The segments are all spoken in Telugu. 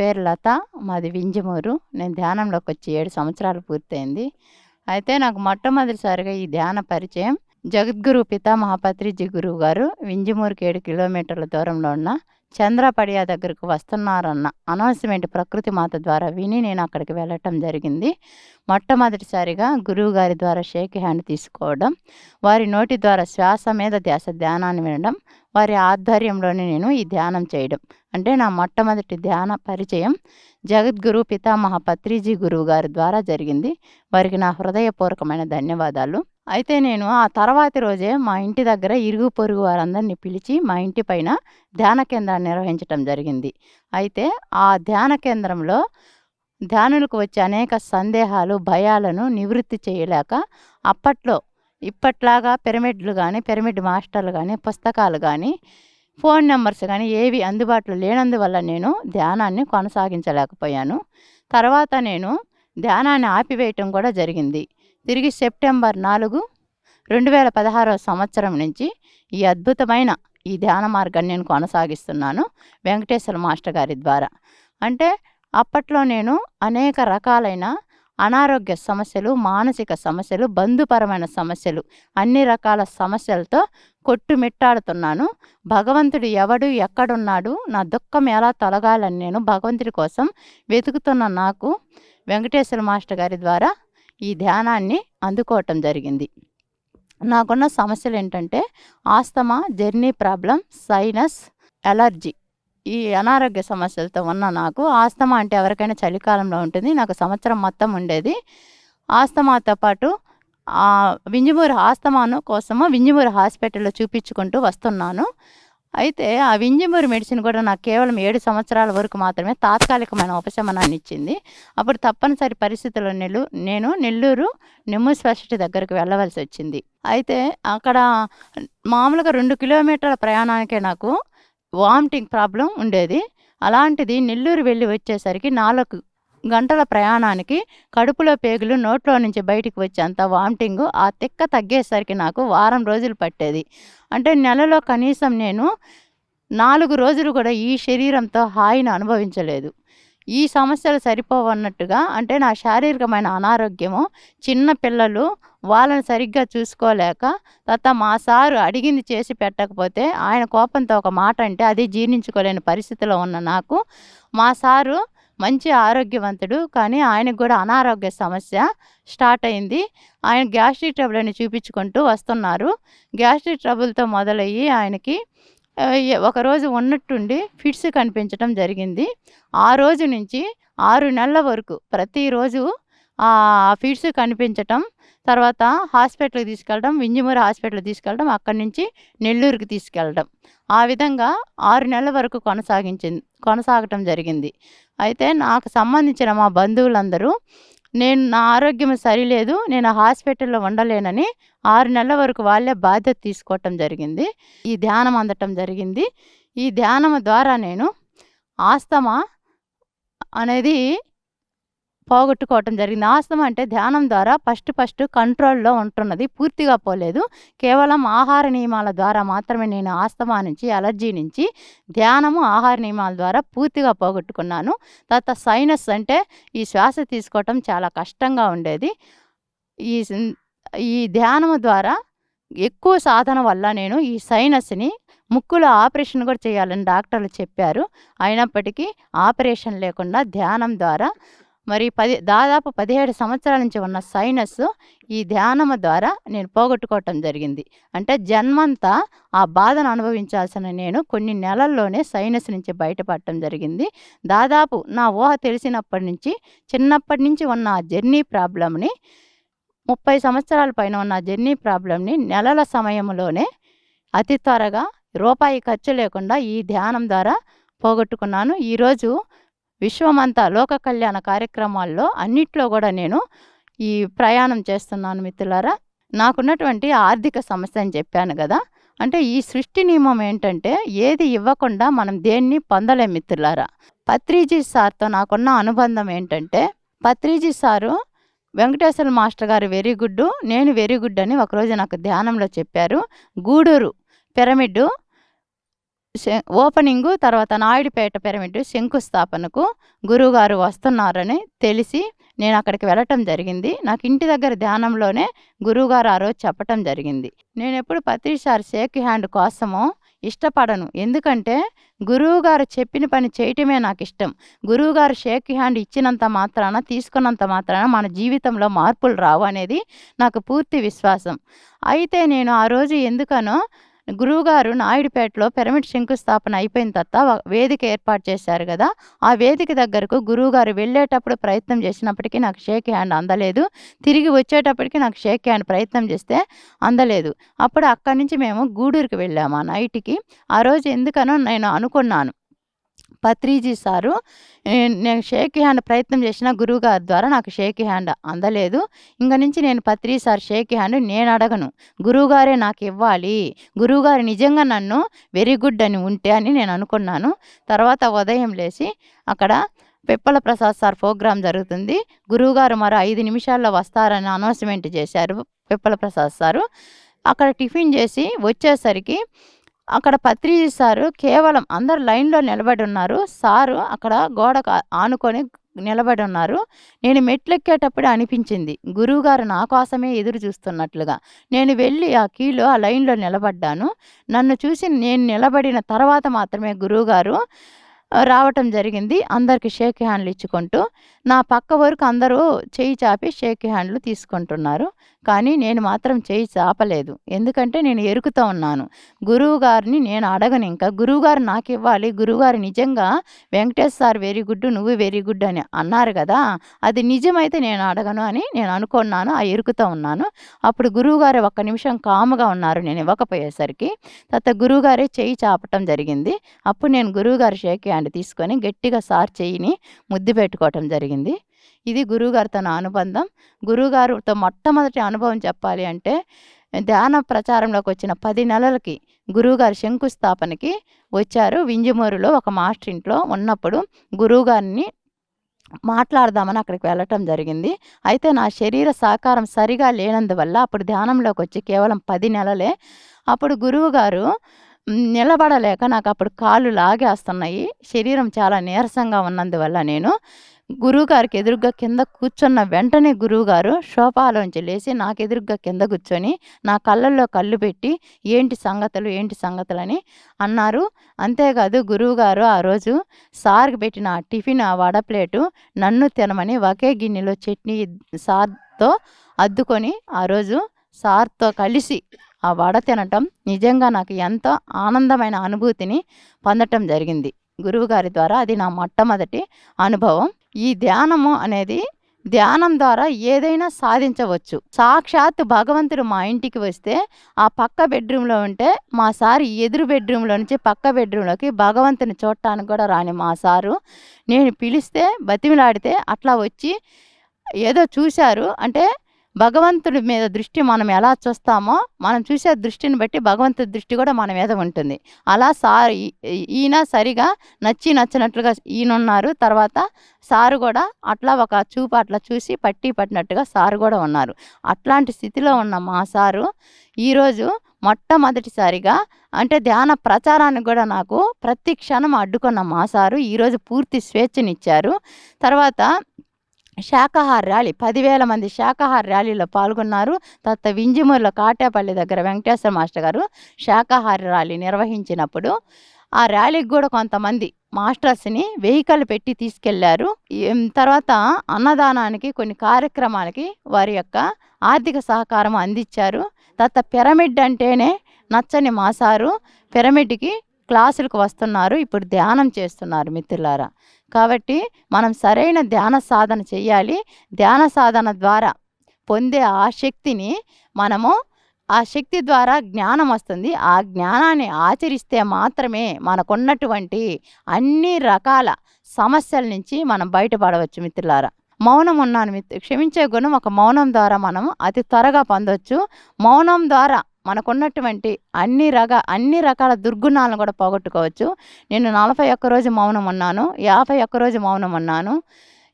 పేరు లత మాది వింజమూరు. నేను ధ్యానంలోకి వచ్చి ఏడు సంవత్సరాలు పూర్తయింది. అయితే నాకు మొట్టమొదటిసారిగా ఈ ధ్యాన పరిచయం జగద్గురు పితామహపత్రిజీ గురువు గారు వింజమూరుకి ఏడు కిలోమీటర్ల దూరంలో ఉన్న చంద్రపడియా దగ్గరకు వస్తున్నారన్న అనౌన్స్మెంట్ ప్రకృతి మాత ద్వారా విని నేను అక్కడికి వెళ్ళటం జరిగింది. మొట్టమొదటిసారిగా గురువు గారి ద్వారా షేక్ హ్యాండ్ తీసుకోవడం వారి నోటి ద్వారా శ్వాస మీద ధ్యాస ధ్యానాన్ని వినడం వారి ఆధ్వర్యంలోనే నేను ఈ ధ్యానం చేయడం. అంటే నా మొట్టమొదటి ధ్యాన పరిచయం జగద్గురు పితామహ పత్రిజీ గురువు గారి ద్వారా జరిగింది. వారికి నా హృదయపూర్వకమైన ధన్యవాదాలు. అయితే నేను ఆ తర్వాతి రోజే మా ఇంటి దగ్గర ఇరుగు పొరుగు వారందరినీ పిలిచి మా ఇంటి పైన ధ్యాన కేంద్రాన్ని నిర్వహించడం జరిగింది. అయితే ఆ ధ్యాన కేంద్రంలో ధ్యానులకు వచ్చే అనేక సందేహాలు భయాలను నివృత్తి చేయలేక అప్పట్లో ఇప్పట్లాగా పిరమిడ్లు కానీ పిరమిడ్ మాస్టర్లు కానీ పుస్తకాలు కానీ ఫోన్ నెంబర్స్ కానీ ఏవి అందుబాటులో లేనందువల్ల నేను ధ్యానాన్ని కొనసాగించలేకపోయాను. తర్వాత నేను ధ్యానాన్ని ఆపివేయటం కూడా జరిగింది. తిరిగి సెప్టెంబర్ నాలుగు రెండు వేల పదహారవ సంవత్సరం నుంచి ఈ అద్భుతమైన ఈ ధ్యాన మార్గాన్ని నేను కొనసాగిస్తున్నాను వెంకటేశ్వర మాస్టర్ గారి ద్వారా. అంటే అప్పట్లో నేను అనేక రకాలైన అనారోగ్య సమస్యలు మానసిక సమస్యలు బంధుపరమైన సమస్యలు అన్ని రకాల సమస్యలతో కొట్టుమిట్టాడుతున్నాను భగవంతుడు ఎవడు ఎక్కడున్నాడు నా దుఃఖం ఎలా తొలగాలని నేను భగవంతుడి కోసం వెతుకుతున్న నాకు వెంకటేశ్వర మాస్టర్ గారి ద్వారా ఈ ధ్యానాన్ని అందుకోవటం జరిగింది. నాకున్న సమస్యలు ఏంటంటే asthma journey problem sinus allergy ఈ అనారోగ్య సమస్యలతో ఉన్న నాకు ఆస్తమా అంటే ఎవరికైనా చలికాలంలో ఉంటుంది నాకు సంవత్సరం మొత్తం ఉండేది. ఆస్తమాతో పాటు వింజమూరి ఆస్తమాను కోసము వింజమూరి హాస్పిటల్లో చూపించుకుంటూ వస్తున్నాను. అయితే ఆ వింజమూరి మెడిసిన్ కూడా నాకు కేవలం ఏడు సంవత్సరాల వరకు మాత్రమే తాత్కాలికమైన ఉపశమనాన్ని ఇచ్చింది. అప్పుడు తప్పనిసరి పరిస్థితుల్లో నెల్లు నేను నెల్లూరు నిమ్ము స్పెషాలిటీ దగ్గరకు వెళ్ళవలసి వచ్చింది. అయితే అక్కడ మామూలుగా రెండు కిలోమీటర్ల ప్రయాణానికే నాకు వామిటింగ్ ప్రాబ్లం ఉండేది. అలాంటిది నెల్లూరు వెళ్ళి వచ్చేసరికి నాలుగు గంటల ప్రయాణానికి కడుపులో పేగులు నోట్లో నుంచి బయటికి వచ్చేంత వామిటింగ్ ఆ తిక్క తగ్గేసరికి నాకు వారం రోజులు పట్టేది. అంటే నెలలో కనీసం నేను నాలుగు రోజులు కూడా ఈ శరీరంతో హాయిని అనుభవించలేదు. ఈ సమస్యలు సరిపోవన్నట్టుగా అంటే నా శారీరకమైన అనారోగ్యము చిన్న పిల్లలు వాళ్ళని సరిగ్గా చూసుకోలేక తర్వాత మా సారు అడిగింది చేసి పెట్టకపోతే ఆయన కోపంతో ఒక మాట అంటే అది జీర్ణించుకోలేని పరిస్థితిలో ఉన్న నాకు మా సారు మంచి ఆరోగ్యవంతుడు. కానీ ఆయనకు కూడా అనారోగ్య సమస్య స్టార్ట్ అయింది. ఆయన గ్యాస్ట్రిక్ ట్రబుల్ని చూపించుకుంటూ వస్తున్నారు. గ్యాస్ట్రిక్ ట్రబుల్తో మొదలయ్యి ఆయనకి ఒకరోజు ఉన్నట్టుండి ఫిట్స్ కనిపించడం జరిగింది. ఆ రోజు నుంచి ఆరు నెలల వరకు ప్రతిరోజు ఆ కనిపించటం తర్వాత హాస్పిటల్కి తీసుకెళ్ళడం వింజమూరి హాస్పిటల్కి తీసుకెళ్ళడం అక్కడి నుంచి నెల్లూరుకి తీసుకెళ్ళడం ఆ విధంగా ఆరు నెలల వరకు కొనసాగించింది కొనసాగటం జరిగింది. అయితే నాకు సంబంధించిన మా బంధువులందరూ నేను నా ఆరోగ్యం సరిలేదు నేను హాస్పిటల్లో ఉండలేనని ఆరు నెలల వరకు వాళ్ళే బాధ్యత తీసుకోవటం జరిగింది ఈ ధ్యానం అందటం జరిగింది. ఈ ధ్యానం ద్వారా నేను ఆస్తమా అనేది పోగొట్టుకోవటం జరిగింది. ఆస్తమా అంటే ధ్యానం ద్వారా ఫస్ట్ ఫస్ట్ కంట్రోల్లో ఉంటున్నది. పూర్తిగా పోలేదు. కేవలం ఆహార నియమాల ద్వారా మాత్రమే నేను ఆస్తమా నుంచి అలర్జీ నుంచి ధ్యానము ఆహార నియమాల ద్వారా పూర్తిగా పోగొట్టుకున్నాను. తర్వాత సైనస్ అంటే ఈ శ్వాస తీసుకోవటం చాలా కష్టంగా ఉండేది. ఈ ఈ ధ్యానము ద్వారా ఎక్కువ సాధన వల్ల నేను ఈ సైనస్ని ముక్కులో ఆపరేషన్ కూడా చేయాలని డాక్టర్లు చెప్పారు. అయినప్పటికీ ఆపరేషన్ లేకుండా ధ్యానం ద్వారా మరి పది దాదాపు పదిహేడు సంవత్సరాల నుంచి ఉన్న సైనస్ ఈ ధ్యానము ద్వారా నేను పోగొట్టుకోవటం జరిగింది. అంటే జన్మంతా ఆ బాధను అనుభవించాల్సిన నేను కొన్ని నెలల్లోనే సైనస్ నుంచి బయటపడటం జరిగింది. దాదాపు నా ఊహ తెలిసినప్పటి నుంచి చిన్నప్పటి నుంచి ఉన్న ఆ జర్నీ ప్రాబ్లమ్ని ముప్పై సంవత్సరాల పైన ఉన్న జర్నీ ప్రాబ్లమ్ని నెలల సమయంలోనే అతి త్వరగా రూపాయి ఖర్చు లేకుండా ఈ ధ్యానం ద్వారా పోగొట్టుకున్నాను. ఈరోజు విశ్వమంతా లోక కళ్యాణ కార్యక్రమాల్లో అన్నిట్లో కూడా నేను ఈ ప్రయాణం చేస్తున్నాను మిత్రులారా. నాకున్నటువంటి ఆర్థిక సమస్య అని చెప్పాను కదా. అంటే ఈ సృష్టి నియమం ఏంటంటే ఏది ఇవ్వకుండా మనం దేన్ని పొందలేం మిత్రులారా. పత్రిజీ సార్తో నాకున్న అనుబంధం ఏంటంటే పత్రిజీ సారు వెంకటేశ్వర మాస్టర్ గారు వెరీ గుడ్ నేను వెరీ గుడ్ అని ఒకరోజు నాకు ధ్యానంలో చెప్పారు. గూడూరు పిరమిడ్ ఓపెనింగ్ తర్వాత నాయుడుపేట పిరమిడ్ శంకుస్థాపనకు గురువుగారు వస్తున్నారని తెలిసి నేను అక్కడికి వెళ్ళటం జరిగింది. నాకు ఇంటి దగ్గర ధ్యానంలోనే గురువుగారు ఆ రోజు చెప్పటం జరిగింది. నేను ఎప్పుడు పత్రిసారి షేక్ హ్యాండ్ కోసము ఇష్టపడను. ఎందుకంటే గురువుగారు చెప్పిన పని చేయటమే నాకు ఇష్టం. గురువుగారు షేక్ హ్యాండ్ ఇచ్చినంత మాత్రాన తీసుకున్నంత మాత్రాన మన జీవితంలో మార్పులు రావు అనేది నాకు పూర్తి విశ్వాసం. అయితే నేను ఆ రోజు ఎందుకనో గురువుగారు నాయుడుపేటలో పిరమిడ్ శంకుస్థాపన అయిపోయిన తర్వాత వేదిక ఏర్పాటు చేశారు కదా. ఆ వేదిక దగ్గరకు గురువుగారు వెళ్ళేటప్పుడు ప్రయత్నం చేసినప్పటికీ నాకు షేక్ హ్యాండ్ అందలేదు. తిరిగి వచ్చేటప్పటికి నాకు షేక్ హ్యాండ్ ప్రయత్నం చేస్తే అందలేదు. అప్పుడు అక్కడి నుంచి మేము గూడూరుకి వెళ్ళాము ఆ నైట్కి. ఆ రోజు ఎందుకనో నేను అనుకున్నాను. పత్రిజీ సారు నేను షేక్ హ్యాండ్ ప్రయత్నం చేసిన గురువుగారి ద్వారా నాకు షేక్ హ్యాండ్ అందలేదు. ఇంక నుంచి నేను పత్రి సార్ షేక్ హ్యాండ్ నేను అడగను. గురువుగారే నాకు ఇవ్వాలి. గురువుగారు నిజంగా నన్ను వెరీ గుడ్ అని ఉంటే అని నేను అనుకున్నాను. తర్వాత ఉదయం లేచి అక్కడ పిప్పల ప్రసాద్ సార్ ప్రోగ్రాం జరుగుతుంది. గురువుగారు మరో ఐదు నిమిషాల్లో వస్తారని అనౌన్స్మెంట్ చేశారు పిప్పల ప్రసాద్ సారు. అక్కడ టిఫిన్ చేసి వచ్చేసరికి అక్కడ పత్రి సారు కేవలం అందరు లైన్లో నిలబడి ఉన్నారు. సారు అక్కడ గోడకు ఆనుకొని నిలబడి ఉన్నారు. నేను మెట్లెక్కేటప్పుడు అనిపించింది. గురువుగారు నా కోసమే ఎదురు చూస్తున్నట్లుగా. నేను వెళ్ళి ఆ కీలో ఆ లైన్లో నిలబడ్డాను. నన్ను చూసి నేను నిలబడిన తర్వాత మాత్రమే గురువుగారు రావటం జరిగింది. అందరికి షేక్ హ్యాండ్లు ఇచ్చుకుంటూ నా పక్క వరకు అందరూ చేయి చాపి షేక్ హ్యాండ్లు తీసుకుంటున్నారు. కానీ నేను మాత్రం చేయి చాపలేదు. ఎందుకంటే నేను ఎరుకుతూ ఉన్నాను. గురువు గారిని నేను అడగను ఇంకా. గురువుగారు నాకు ఇవ్వాలి. గురువుగారు నిజంగా వెంకటేష్ సార్ వెరీ గుడ్ నువ్వు వెరీ గుడ్ అని అన్నారు కదా అది నిజమైతే నేను అడగను అని నేను అనుకున్నాను. ఆ ఎరుకుతూ ఉన్నాను. అప్పుడు గురువుగారు ఒక్క నిమిషం కాముగా ఉన్నారు. నేను ఇవ్వకపోయేసరికి. తర్వాత గురువుగారే చేయి చాపటం జరిగింది. అప్పుడు నేను గురువుగారు షేక్ హ్యాండ్ తీసుకొని గట్టిగా సార్ చెయ్యిని ముద్దు పెట్టుకోవటం జరిగింది. ఇది గురువుగారితో నా అనుబంధం. గురువుగారితో మొట్టమొదటి అనుభవం చెప్పాలి అంటే ధ్యాన ప్రచారంలోకి వచ్చిన పది నెలలకి గురువుగారి శంకుస్థాపనకి వచ్చారు. వింజమూరులో ఒక మాస్టర్ ఇంట్లో ఉన్నప్పుడు గురువుగారిని మాట్లాడదామని అక్కడికి వెళ్ళటం జరిగింది. అయితే నా శరీర సహకారం సరిగా లేనందువల్ల అప్పుడు ధ్యానంలోకి వచ్చి కేవలం పది నెలలే. అప్పుడు గురువుగారు నిలబడలేక నాకు అప్పుడు కాళ్ళు లాగేస్తున్నాయి. శరీరం చాలా నీరసంగా ఉన్నందువల్ల నేను గురువుగారికి ఎదురుగా కింద కూర్చున్న వెంటనే గురువుగారు సోఫాలోంచి లేచి నాకు ఎదురుగా కింద కూర్చొని నా కళ్ళల్లో కళ్ళు పెట్టి ఏంటి సంగతులు ఏంటి సంగతులు అని అన్నారు. అంతేకాదు గురువుగారు ఆ రోజు సార్కి పెట్టిన ఆ టిఫిన్ ఆ వడ ప్లేటు నన్ను తినమని ఒకే గిన్నెలో చట్నీ సార్తో అద్దుకొని ఆ రోజు సార్తో కలిసి ఆ వడ తినటం నిజంగా నాకు ఎంతో ఆనందమైన అనుభూతిని పొందటం జరిగింది. గురువుగారి ద్వారా అది నా మొట్టమొదటి అనుభవం. ఈ ధ్యానము అనేది ధ్యానం ద్వారా ఏదైనా సాధించవచ్చు. సాక్షాత్ భగవంతుడు మా ఇంటికి వస్తే ఆ పక్క బెడ్రూమ్లో ఉంటే మా సారు ఎదురు బెడ్రూమ్లో నుంచి పక్క బెడ్రూమ్లోకి భగవంతుని చూడటానికి కూడా రాని మా సారు. నేను పిలిస్తే బతిమిలాడితే అట్లా వచ్చి ఏదో చూశారు. అంటే భగవంతుడి మీద దృష్టి మనం ఎలా చూస్తామో మనం చూసే దృష్టిని బట్టి భగవంతుడి దృష్టి కూడా మన మీద ఉంటుంది. అలా సార్ ఈయన సరిగా నచ్చి నచ్చినట్లుగా ఈయన ఉన్నారు తర్వాత సారు కూడా అట్లా ఒక చూపు అట్లా చూసి పట్టి పట్టినట్టుగా సారు కూడా ఉన్నారు. అట్లాంటి స్థితిలో ఉన్న మా సారు ఈరోజు మొట్టమొదటిసారిగా అంటే ధ్యాన ప్రచారానికి కూడా నాకు ప్రతి క్షణం అడ్డుకున్న మా సారు ఈరోజు పూర్తి స్వేచ్ఛనిచ్చారు. తర్వాత శాకాహార ర్యాలీ. పదివేల మంది శాకాహార ర్యాలీలో పాల్గొన్నారు తర్వాత వింజమూరులో కాటేపల్లి దగ్గర వెంకటేశ్వర మాస్టర్ గారు. శాకాహార ర్యాలీ నిర్వహించినప్పుడు ఆ ర్యాలీకి కూడా కొంతమంది మాస్టర్స్ని వెహికల్ పెట్టి తీసుకెళ్ళారు. తర్వాత అన్నదానానికి కొన్ని కార్యక్రమాలకి వారి యొక్క ఆర్థిక సహకారం అందించారు. తర్వాత పిరమిడ్ అంటేనే నచ్చని మా సారు పిరమిడ్కి క్లాసులకు వస్తున్నారు. ఇప్పుడు ధ్యానం చేస్తున్నారు మిత్రులారా. కాబట్టి మనం సరైన ధ్యాన సాధన చేయాలి. ధ్యాన సాధన ద్వారా పొందే ఆ శక్తిని మనము ఆ శక్తి ద్వారా జ్ఞానం వస్తుంది. ఆ జ్ఞానాన్ని ఆచరిస్తే మాత్రమే మనకున్నటువంటి అన్ని రకాల సమస్యల నుంచి మనం బయటపడవచ్చు మిత్రులారా. మౌనం ఉన్నాను మిత్రు క్షమించే గుణం ఒక మౌనం ద్వారా మనం అతి త్వరగా పొందవచ్చు మౌనం ద్వారా మనకున్నటువంటి అన్ని రక అన్ని రకాల దుర్గుణాలను కూడా పోగొట్టుకోవచ్చు. నేను నలభై ఒక్క రోజు మౌనం ఉన్నాను యాభై ఒక్క రోజు మౌనం ఉన్నాను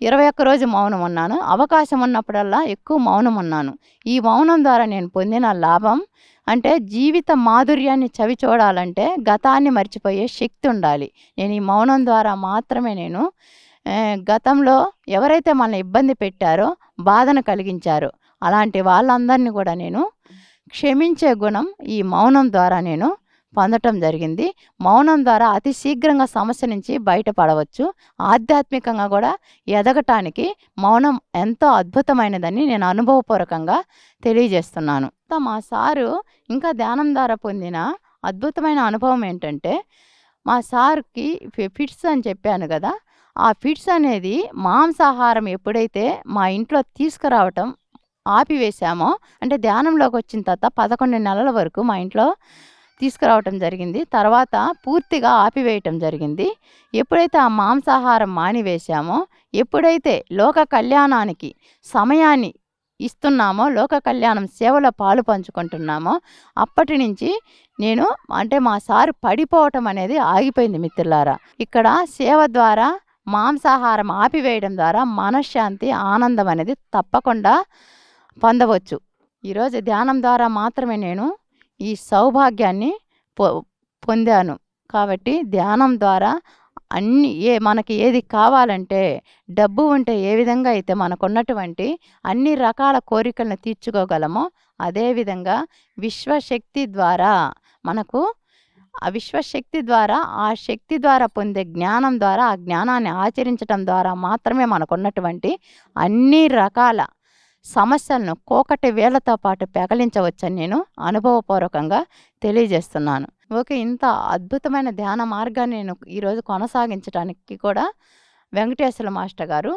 ఇరవై ఒక్క రోజు మౌనం ఉన్నాను అవకాశం ఉన్నప్పుడల్లా ఎక్కువ మౌనం ఉన్నాను ఈ మౌనం ద్వారా నేను పొందిన లాభం అంటే జీవిత మాధుర్యాన్ని చవి చూడాలంటే గతాన్ని మర్చిపోయే శక్తి ఉండాలి. నేను ఈ మౌనం ద్వారా మాత్రమే నేను గతంలో ఎవరైతే మనల్ని ఇబ్బంది పెట్టారో బాధను కలిగించారో. అలాంటి వాళ్ళందరినీ కూడా నేను క్షమించే గుణం ఈ మౌనం ద్వారా నేను పొందటం జరిగింది. మౌనం ద్వారా అతి శీఘ్రంగా సమస్య నుంచి బయటపడవచ్చు. ఆధ్యాత్మికంగా కూడా ఎదగటానికి మౌనం ఎంతో అద్భుతమైనదని నేను అనుభవపూర్వకంగా తెలియజేస్తున్నాను. మా సారు ఇంకా ధ్యానం ద్వారా పొందిన అద్భుతమైన అనుభవం ఏంటంటే మా సార్కి ఫిట్స్ అని చెప్పాను కదా ఆ ఫిట్స్ అనేది మాంసాహారం ఎప్పుడైతే మా ఇంట్లో తీసుకురావటం ఆపివేశామో. అంటే ధ్యానంలోకి వచ్చిన తర్వాత పదకొండు నెలల వరకు మా ఇంట్లో తీసుకురావటం జరిగింది. తర్వాత పూర్తిగా ఆపివేయటం జరిగింది. ఎప్పుడైతే ఆ మాంసాహారం మానివేశామో ఎప్పుడైతే లోక కళ్యాణానికి సమయాన్ని ఇస్తున్నామో లోక కళ్యాణం సేవలో పాలు పంచుకుంటున్నామో అప్పటి నుంచి నేను అంటే మా సారు పడిపోవటం అనేది ఆగిపోయింది మిత్రులారా. ఇక్కడ సేవ ద్వారా మాంసాహారం ఆపివేయడం ద్వారా మనశ్శాంతి ఆనందం అనేది తప్పకుండా పొందవచ్చు. ఈరోజు ధ్యానం ద్వారా మాత్రమే నేను ఈ సౌభాగ్యాన్ని పొ పొందాను. కాబట్టి ధ్యానం ద్వారా అన్ని ఏ మనకి ఏది కావాలంటే డబ్బు ఉంటే ఏ విధంగా అయితే మనకున్నటువంటి అన్ని రకాల కోరికలను తీర్చుకోగలమో అదేవిధంగా విశ్వశక్తి ద్వారా మనకు ఆ విశ్వశక్తి ద్వారా ఆ శక్తి ద్వారా పొందే జ్ఞానం ద్వారా ఆ జ్ఞానాన్ని ఆచరించడం ద్వారా మాత్రమే మనకున్నటువంటి అన్ని రకాల సమస్యలను కోకటి వేళ్ళతో పాటు పెకలించవచ్చని నేను అనుభవపూర్వకంగా తెలియజేస్తున్నాను. ఓకే ఇంత అద్భుతమైన ధ్యాన మార్గాన్ని నేను ఈరోజు కొనసాగించడానికి కూడా వెంకటేశ్వర మాస్టర్ గారు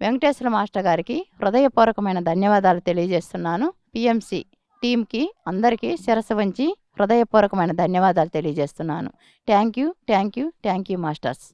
వెంకటేశ్వర మాస్టర్ గారికి హృదయపూర్వకమైన ధన్యవాదాలు తెలియజేస్తున్నాను. పిఎంసి టీంకి అందరికీ శిరస్సు వంచి హృదయపూర్వకమైన ధన్యవాదాలు తెలియజేస్తున్నాను. Thank you thank you thank you masters.